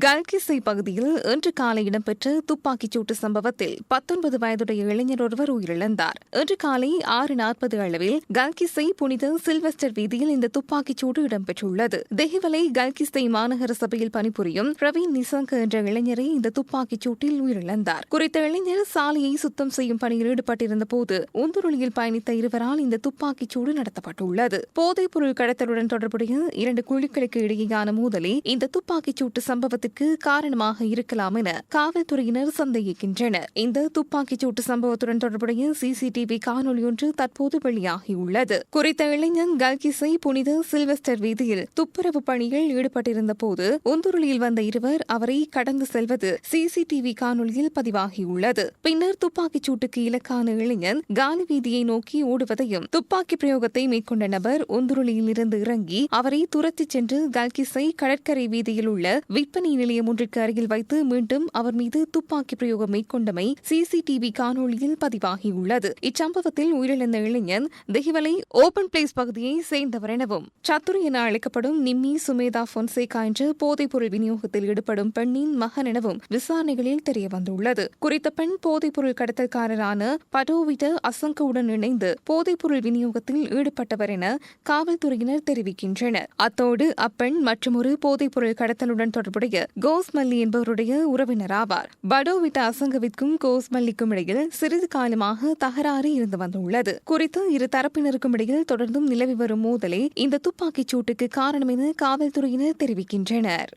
கல்கிசை பகுதியில் இன்று காலை இடம்பெற்ற துப்பாக்கிச் சூட்டு சம்பவத்தில் பத்தொன்பது வயதுடைய இளைஞர் ஒருவர் உயிரிழந்தார். இன்று காலை ஆறு நாற்பது அளவில் கல்கிசை புனித சில்வெஸ்டர் வீதியில் இந்த துப்பாக்கிச் சூடு இடம்பெற்றுள்ளது. தெஹிவலை கல்கிசை மாநகர சபையில் பணிபுரியும் பிரவீன் நிசங்க என்ற இளைஞரை இந்த துப்பாக்கிச் சூட்டில் உயிரிழந்தார். குறித்த இளைஞர் சாலையை சுத்தம் செய்யும் பணியில் ஈடுபட்டிருந்த போது உந்துருளியில் பயணித்த இருவரால் இந்த துப்பாக்கிச் சூடு நடத்தப்பட்டுள்ளது. போதைப் பொருள் கடத்தலுடன் தொடர்புடைய இரண்டு குழுக்களுக்கு இடையேயான மோதலே இந்த துப்பாக்கிச் சூட்டு சம்பவத்துக்கு காரணமாக இருக்கலாம் என காவல்துறையினர் சந்தேகிக்கின்றனர். இந்த துப்பாக்கிச் சூட்டு சம்பவத்துடன் தொடர்புடைய சிசிடிவி காணொலி ஒன்று தற்போது வெளியாகியுள்ளது. குறித்த இளைஞன் கல்கிசை புனித சில்வெஸ்டர் வீதியில் துப்புரவு பணியில் ஈடுபட்டிருந்த போது உந்துருளியில் வந்த இருவர் அவரை கடந்து செல்வது சிசிடிவி காணொலியில் பதிவாகியுள்ளது. பின்னர் துப்பாக்கிச் சூட்டுக்கு இலக்கான இளைஞன் காலி வீதியை நோக்கி ஓடுவதையும் துப்பாக்கி பிரயோகத்தை மேற்கொண்ட நபர் உந்துருளியில் இருந்து இறங்கி அவரை துரத்திச் சென்று கல்கிசை கடற்கரை வீதியில் உள்ள விற்பனை நிலையம் ஒன்றிற்கு அருகில் வைத்து மீண்டும் அவர் மீது துப்பாக்கி பிரயோகம் மேற்கொண்டமை சிசிடிவி காணொலியில் பதிவாகியுள்ளது. இச்சம்பவத்தில் உயிரிழந்த இளைஞன் தெஹிவலை ஓபன் பிளேஸ் பகுதியை சேர்ந்தவர் எனவும் சத்துரு என அழைக்கப்படும் நிம்மி சுமேதா பொன்சேகா என்று போதைப்பொருள் விநியோகத்தில் ஈடுபடும் பெண்ணின் மகன் எனவும் விசாரணைகளில் தெரியவந்துள்ளது. குறித்த பெண் போதைப்பொருள் கடத்தல்காரரான படோவிட அசங்கவுடன் இணைந்து போதைப்பொருள் விநியோகத்தில் ஈடுபட்டவர் என காவல்துறையினர் தெரிவிக்கின்றனர். அத்தோடு அப்பெண் மற்றொரு போதைப்பொருள் கடத்தலுடன் தொடர்புடைய கோஸ்மல்லி என்பவருடைய உறவினர் ஆவார் படோவிட்ட அசங்கவிற்கும் கோஸ்மல்லிக்கும் இடையில் சிறிது காலமாக தகராறு இருந்து வந்துள்ளது. குறித்து இரு தரப்பினருக்கும் இடையில் தொடர்ந்தும் நிலவி வரும் மோதலே இந்த துப்பாக்கிச் சூட்டுக்கு காரணம் என காவல்துறையினர் தெரிவிக்கின்றனர்.